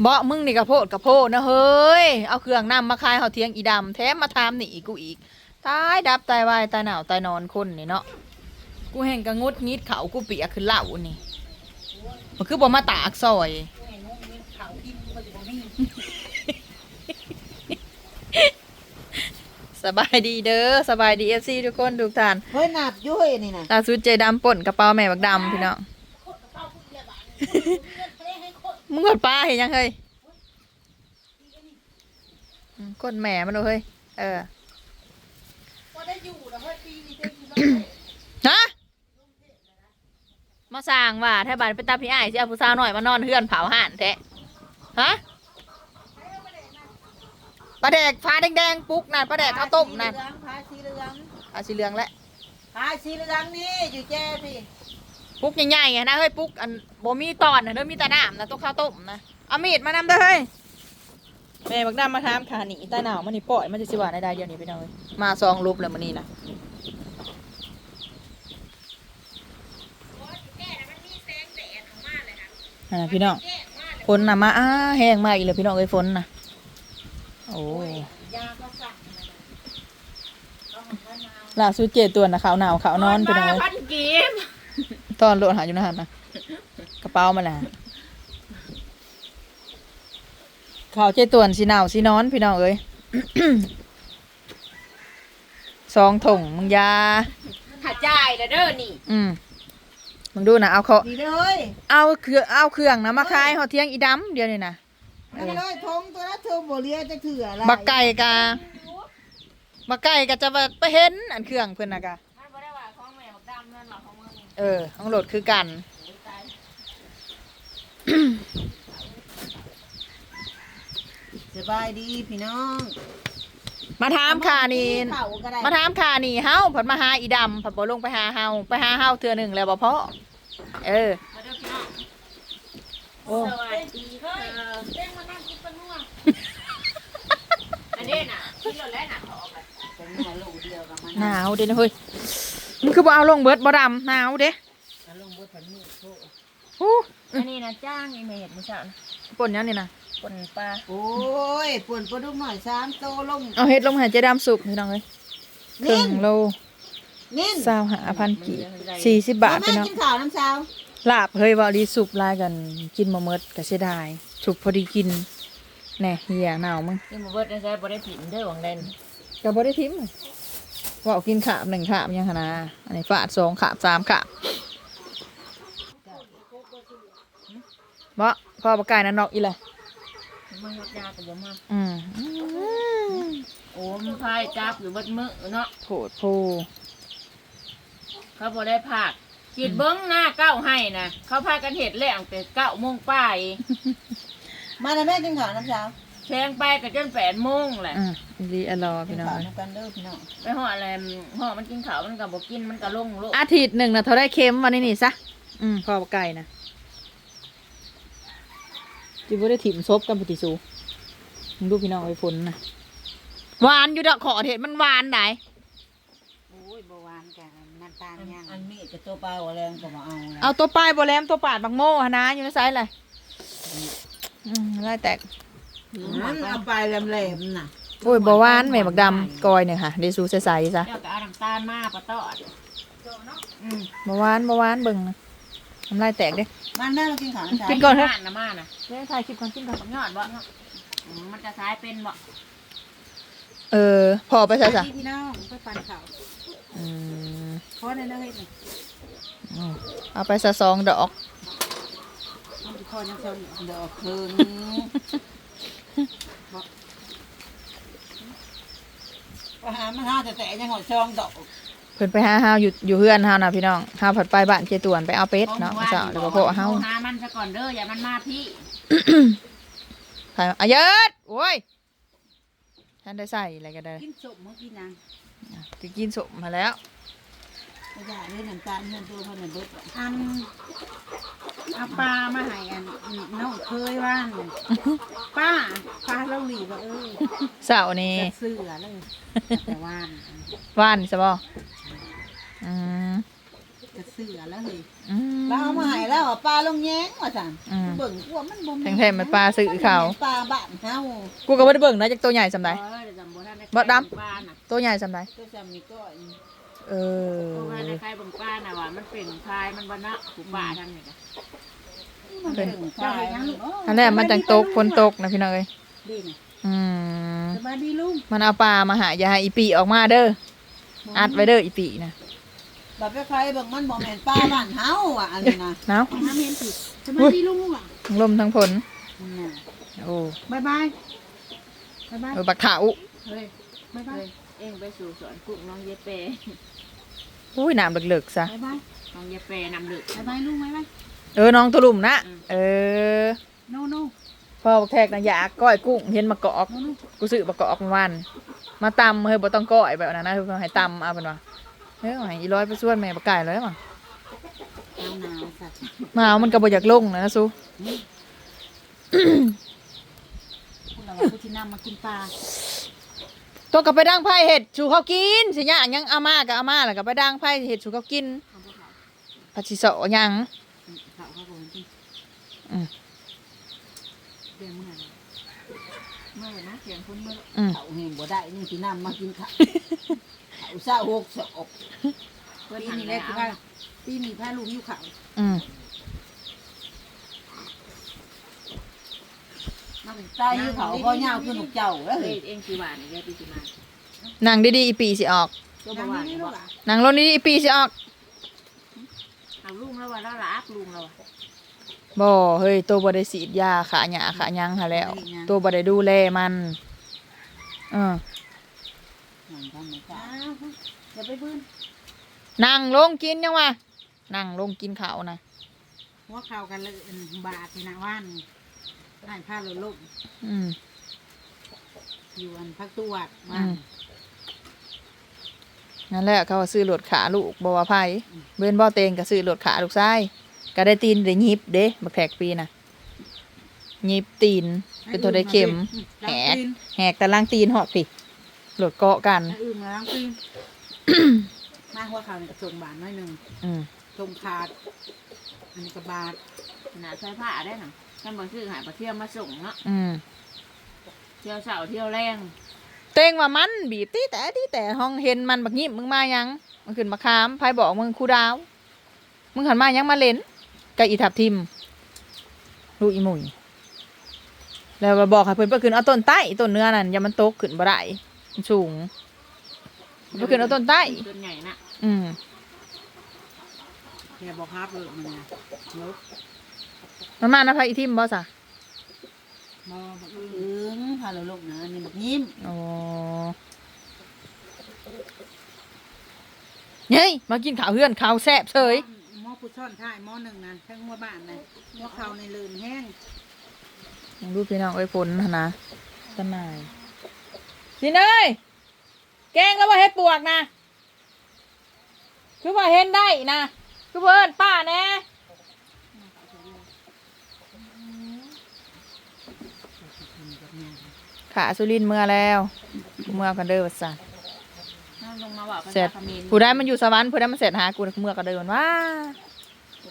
เบาะมึงนี่กระโพดกระโพดนะเฮ้ย เอาเครื่องนำมาขายเฮาเทียงอีดำแถมมาทามนี่อีกกูอีก ตายดับตายวายตายหนาวตายนอนคนนี่เนาะ กูแห่งกระงุดงิดเขากูเปียกขึ้นเหล่านี่ มันคือบ่มาตากซอย สบายดีเด้อสบายดีเอฟซีทุกคนทุกท่านเฮ้ยหนับอยุ่ยนี่นะล่าสุดเจดำป่นกระเป๋าแม่บักดำพี่น้อง มึงกดปลาเห็นยังเฮ้ยอืมกดแหม่มันดูเฮ้ยเออฮะมาสร้างว่าถ้าบานเป็นตาพี่ไอ้ายสิเอาผู้สาวหน่อยมานอนเฮือนเผาห่านแท้ฮะปลาแดกฟ้าแดงๆปุ๊กนั่นปลาแดกข้าวต้มนั่นพาสีเหลืองอาสีเหลืองและพาสีเหลืองนี่อยู่แจ้พี่ปุ๊กใหญ่ๆไงนะเฮ้ยปุ๊กอัน บ่มีตอนนะเด้อมีแต่น้ำนะต้องข้าวต้มนะเอามีดมานำเด้อเฮ้ยแม่บักดำมาทามขาหนีใต้หนาวมันนี่ปล่อยมันจะสิว่าในใดเดียวนี้ไปหน่อยมาซองรูปเลยมันนี่นะอ่าพี่น้องฝนน่ะมาอ้าแห้งมากอีเลยพี่น้องเอ้ยฝนน่ะโอ้ยยาก็สั่งล่าสุดเจตัวนนะขาวนาวขาวนอนพี่น้องเอ้ยพันกีบตอนโหลดหาอยู่นะฮะนะกระ เป๋ามาแหละข่าวเจต่วนสีหนาวสีนอนพี่น้องเอ้ยสองถุงมึงอยาหัดจ่ายแล้วเด้อนี่อืมมึงดูนะเอาเขานี่เลยเอาเครื่องเอาเครื่องนะมาขายเขาเที่ยงอีดำเดียวนี่นะนี่เลยทงตัวนั้นเธอโบเลียจะถืออะไรบักไก่กาบักไก่ก็จะว่าไปเห็นอันเครื่องเพิ่นนะกะมันบ่ได้ว่าของแม่บักดำนั่นหรอกของมึงเออของโหลดคือกัน สบายดีพี่น้องมาถามค่านี่เข่าก็ได้มาถามค่านี่เฮาเพิ่นมาหาอีดำเพิ่นบ่ลงไปหาเฮาไปหาเฮาเทื่อหนึงแล้วบ่พอเออมาเด้อพี่น้องโอ้สวัสดีเฮ้ยเด้งมานั่งกินปลานัวอันนี้น่ะกินแล้วแล้วน่ะเขาเอาไปเป็นหน่วยลูกเดียวกับมันหนาวเด้นะเฮ้ยมันคือบ่เอาลงเบิดบ่ดำหนาวเด้ลงบนผันมือโซ่อู้ อันนี้นะจ้างไอ้เมดมื้อเช้านะป่นยังนี่นะปนปลาโอ้ยปวดปวดลูกหน่อยสามโตลงเอาเฮ็ดลงใหายใจดำสุกพี่น้องเอ้ยครึ่นิ่งนโลนิ่นสาวหาพันกี่สี่สิบบาทแม่พี่น้องกินข้าวน้ำเช้าลาบเฮ้ยว่าดีสุกลายกันกินมาเมิดก็เสียดายสุกพอดีกินแน่เหี่ยหนาวมึงนี่บ่เบิดได้ใช้บ่ได้ผิดเด้อหวังเด่นก็บ่ได้ทิ้มว่าเอากินขาบหนึ่งขาบยังหนนะอันนี้ฟาดสองขาบสามขาบ บ่พ่อปลาไก่นั่นนอกอีเลยมายกยาก็บ่มาอืมโอ้มนพายจับอยู่เบิดมื้อเนาะโผดโพเขาบ่ได้พากคิดเบิ่งหน้าเก้าให้นะเขาพากันเฮ็ดแล้วตั้งแต่9โมงป้ายมาแล้วแม่กินข้าวน้ำเช้าแซงไปก็จน8โมงแหละ อืมดีอร่อยกินพี่น้องข้าวเอ้ยน้ำกันเด้อพี่น้องไปห่ออะไรห่อมันกินข้าวมันก็บ่กินมันก็ลงโลกอาทิตย์หนึ่งนะเท่าได้เค็มวันนี้นี่ซะอืมพ่อปลาไก่นะ จิบ่ได้ถิ่มซบกันปฏิสูมึงดูพี่น้องไอ้ฝนนะหวานอยู่ดอกขอเห็ดมันหวานไหนโอ้ยบหวานกันน้ำตาลย่างอันมีดกับตัวเปล่าแรงก็มาเอาแล้วเอาตัวปลายโบแลมตัวปาดบักโม่หนนะอยู่ในไซส์เลยอืมไล่แตกมันเอาไปแหลมๆน่ะโอ้ยบหวานแม่บักดำกอยเนี่ยค่ะเดซูใสๆซะเจ้าก็เอาน้ำตาลมาปะตอดอืมบหวานบหวานเบิ่งนะ ทำลายแตกเด้มันได้มากินข้าวน้ำเช้ากินก่อนเถอะานะมาน่ะเดี๋ยวถ่ายคลิปก่อนกินก่อนบักยอดบ่อืมมันจะซ้ายเป็นบ่เออ พอไปซะซะพี่น้องไปปั่นข้าวอืมเพราะในนั้นเฮ็ดนี่อืมเอาไปซะสองดอกมันสิพอจังซั่นดอกเพิ่นบอกไปหามาหาแต่แต่ยังหอดซองดอกเพิ่นไปหาเฮาอยู่อยู่เฮือนเฮานะพี่น้องเฮาผัดไปบ้านเจตวนไปเอาเป็ดเนาะเจ้าแล้วก็พวกเฮาโทรหามันซะก่อนเด้ออย่ามันมาพี่ใส่อายิดโอ้ยท่านได้ใส่อะไรก็ได้กินสมเมื่อกี้นางจะกินสมมาแล้วไม่ได้เล่นน้ำตาลเงินตัวเพิ่นนะเบิดอันเอาปลามาให้อันน้องเคยว่านป้าปลาเราหลีว่าเออเสาร์นี้จะซื้อเลยแต่ว่านว่านใช่ป่ะ อืมกระเสือแล้วเฮ้ยอืม เราเอามาให้แล้วอะปลาลงแย้งว่าซั่นอืมเบิ่งกลัวมันบ่แท้ๆมันปลาซื้อเขา ปลาบ้านเฮากูก็บ่ได้เบิ่งนะจักตัวใหญ่ซำใด เออเดี๋ยวจำบ่ทันได้บ่ดำบ้านน่ะตัวใหญ่ซำใดก็จะมีก้อยเออเพราะว่าในใครเบิ่งป้าน่ะว่ามันเป็นพายมันบ่นะผู้ป้าทำนี่ก็มันเป็นปลายังลูกอันแรกมันจังตกฝนตกนะพี่น้องเอ้ยดีนะอืมสบายดีลุงมันเอาปลามาหาอย่าให้อีปีออกมาเด้ออัดไว้เด้ออีปีนะแบบไปใครเบิ่งมันบ่แม่นปลาบ้านเฮาอะอันนี้นะเนาะน้ำเย็นสิสบายดีลุงอะทั้งลมทั้งฝนน่ะโอ้บายบายบายบายเออบักขาวเฮ้ยบายบายเฮ้ยเองไปสู่สวนกุ้งน้องเยเปอุ้ยน้ำเลึกๆซะ บายบายน้องเยเปนำดึก บายบายลุงบายบาย เออน้องตุลุ่มนะ อืม เออ โนโนพ่อบักแทกนะอยากก้อยกุ้งเห็นมะกอก โนโนกูซื้อมะกอกมาวัน มาตำเฮ้ยบ่ต้องก้อยแบบนั้นนะคือให้ตำเอาเป็นว่า เฮ้ยให้อีร้อยไปส่วนแม่บักไก่เลยมั้งหนาวหนาวสัตว์มาเอามันก็บ่อยากลงนะนะซูพวกเราผู้ที่นำมากินปลาตัวก็ไปดังไผ่เห็ดชูเขากินสิยะยังอาม่ากับอาม่าแล้วก็ไปดังไผ่เห็ดชูเขากินเอาพวกเขาผัดชิโซะยังเขาเขาบอกจริงอืมเดี๋ยวมึงอะเมื่อนะเสียงคุณเมื่ออืมเขาเห็นบ่ได้นี่สินำมากินข้า วเขาซะหกศอกเพื่อนปีหันนี้แล้แรกคือว่าปีนี้พาลุงอยู่เขาอืมมันตายอยู่เขาพ่อยาวคือหนุกเจ้าแล้วเฮ้เฮ้ยยเองกี่บาทนี่ยปีสิมานั่งดีๆอีปีสิออกตัวนางบ่ว่านี่นี่ลูบ่กอะนั่งลงดีๆอีปีสิออกเอาลุงแล้วว่าแล้วรักลุงแล้วอะบ่เฮ้ยตัวบ่ได้สีดยาขาหยาขาหยังหาแล้ว ตัวบ่ได้ดูแลมันเออ มันทำไม่อ้าได้วอย่าไปบื้นนั่งลงกินยังวะนั่งลงกินข้าวนะหัวเข่ากันเลยอันบาดที่นาว่านได้ผ้าเลยลูกอืมอยู่อันพักตวดอืว่านมนั่นแหละเขาว่าซื้อรถขาลูกบ่ว่าไผเบิ่นบ่เตงก็ซื้อรถขาลูกชายก็ได้ตีนได้หยิบเด้บักแทกปีน่ะหยิบตีน เป็นตัวได้เข็มแหแหกกแหกตะล่างตีนหอกพี่ รถเกาะกัน อื่นมาล้างตีนมาหัวเข่านี่กระทรงบาดน้อยหนึ่งอืมทรงขาด อันนี้กระบาดขนาดใส่ผ้าได้หนังท่านบอกซื้อหายมาเที่ยวมาส่งเนาะอืมเที่ยวเสาร์เที่ยวแรงเตงว่ามันบีบตีแต่ตีแต่ห้องเห็นมันบักยิบมึงมายังมันขึ้นมาคามไผบอกมึงครูดาว มึงหันมายังมาเล่นกับอีทับทิมลูกอีหมุยแล้วก็บอกให้เพิ่นไปขึ้นเอาต้นใต้ต้นเนื้อนั่นอย่ามันตกขึ้นบ่ได้มัน สูงไปขึ้นเอาต้นใต้ ต้นใหญ่น่ะอืมแกบอกครับเลยมันนะลบมันมานะพระอีทิมบ่ซะมองบอกอื่นถึงพาเราลูกนะนี่บักยิ้มอ๋อเฮ้ยมากินข้าวเฮือนข้าวแซ่บเฉยหม้อผู้ซ่อนท้ายหม้อหนึ่งนะทั้งหัวบ้านเลยหัวเข่าในเลืนแห้งดูพี่น้องเอ้ยฝนหั่นนะตะนาย สิเนยแกงแล้วว่าเฮ็ดปวกนะ คือว่าเห็นได้นะ คือเพิ่นป้าแน่ขาสุรินทร์เมื่อแล้วเมื่อกันเด้อวัดสันน้องลงมาบอกภาเสร็ษาจเขมรผู้ได้มันอยู่สวรรค์ผู้ได้มันเสร็จหากูเมื่อกันเดินว่า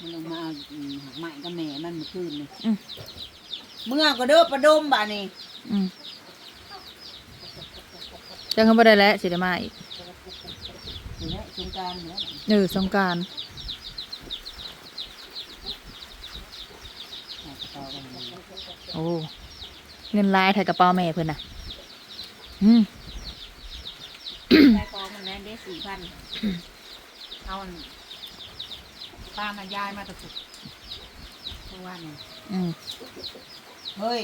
มันลงมาเอาอืมหักไม้กับแม่มันเมื่อคืนนี่อืมเมื่อก็เด้อประดมบ่านี่อืม จังเขาบ่ได้แล้วสิได้มาอีกนี่แหละสงกรารเนี่ยเออสงกรารต่อกันเลยโอ้เงินลายไทยกระเป๋าแม่เพิ่นน่ะ อืมได้กองมันแน่ได้สี่พันเอาอันป้ามายายมาตะกุกเพราะว่าเนี่ยอืมเฮ้ย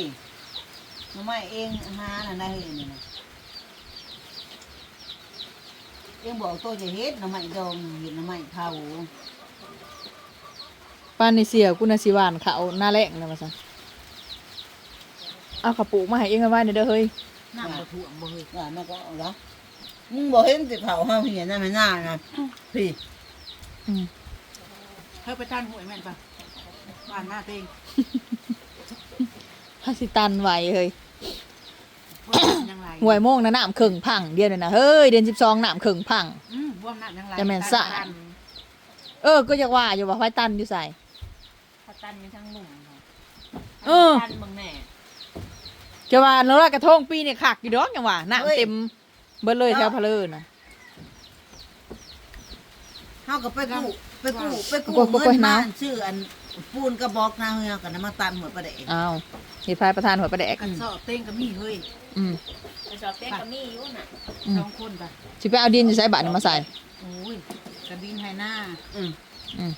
ทำไมเองหาน่ะนะเฮ้ยนี่นะ เองบอกตัวจะเฮ็ดหน่อไม้ดองเฮ็ดหน่อไม้เผาป้านนี่เสียกูน่ะสิหวานเขาหน้าแรงนะว่าซั่นเอากระปุกมาให้เองเอาไว้เด้อเฮ้ยน้ำบ่ท่วมบ่เฮ้ยว่าแม่ก็เอาละมึงบอกเห็นสิเขาเฮาเหียนนั่นไม่น่านะพี่อืมเฮ้ยไปตั้นหวยแม่นปะบ้านหน้าเต็ง พาสิตันไหวเฮ้ยพวกน้ำยังไหลหวยโมงนะน้ำเข่งพังเดียวเลยนะเฮ้ยเดือนสิบสองน้ำเข่งพัง อืมพวกน้ำยังไหลจะแม่นสะ ตันเออก็อยากว่าอยู่ว่าไฟตันอยู่ใส่เขาตันมีทั้งหนุ่มค่ะเออ ตันเบิ่งแน่จะว่าแล้วกระทงปีนี่คักอยู่ดอกจังว่าน้ำเต็มเบิดเลยแถวพะเลอน่ะเฮาก็ไปกู้ไปกู้ไปกู้กู้กู้เงินน้มาชื่ออัน ปูนกระบอกนาเฮือกันน้ำมันตันหัวประเดะอ้าวเหตุพายประธานหัวประแดกกันซอเต้งก็มีเฮ้ยอืมไปสอบเต้นกับมี่อยู่น่ะอืมสองคนปะสิไปเอาดินอยู่ใส่บาทนี่มาใส่โอ้ยกระดินไฮหน้าอืมอืม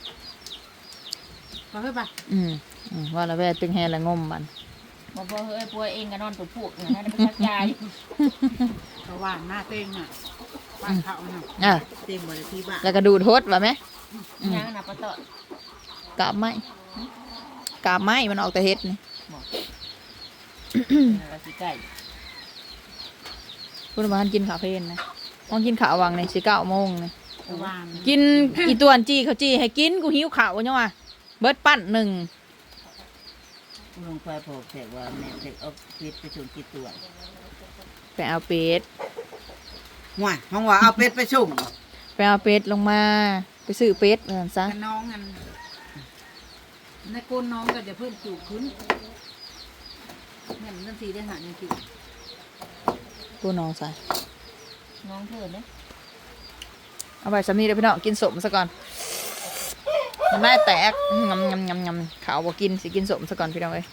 ปะเฮ้ยปะอืมอืมว่าแล้วแว่ตึงแฮละงมมันบอกว่าเฮ้ยปัวเองก็นอนตัวผูกเนี่ยให้ได้ไปชักยายกระหวานหน้าเต้งอะบ้านเขาน่ะอะเต็มหมดเลยที่บ้านแล้วก็ดูดโทษว่าไหมอืมยังน่ะปะเตอะ กาบไม้กาบไม้มันออกแต่เฮ็ดนี่อะไรสิไก่คุณมากินข้าวเพลนนะห้องกินข้าววังในสิเก้าโมงนี่กระหวานกินอีตวนจี้เขาจี้ให้กินกูหิวข้าวจังวะเบิดปั้นหนึ่งลงไปพอกแต่ว่าแม่เด็กเอาเป็ดไปชมกี่ตัวไปเอาเป็ดห่วยห้องว่าเอาเป็ดไปชมไปเอาเป็ดลงมา ไปซื้อเป็ดเหมือนซะกันน้องกัน ในก้นน้องก็จะเพิ่มจูบขึ้นเหมือนนั่นทีได้หาอย่างทีกูน้องใส่น้องเธอเนี่ยเอาไปสามีเดี๋ยวพี่น้องกินสมซะก่อนมันได้แตกงำงำงำงำขาวบอกกินสิกินสมซะก่อนพี่น้องเอ้ย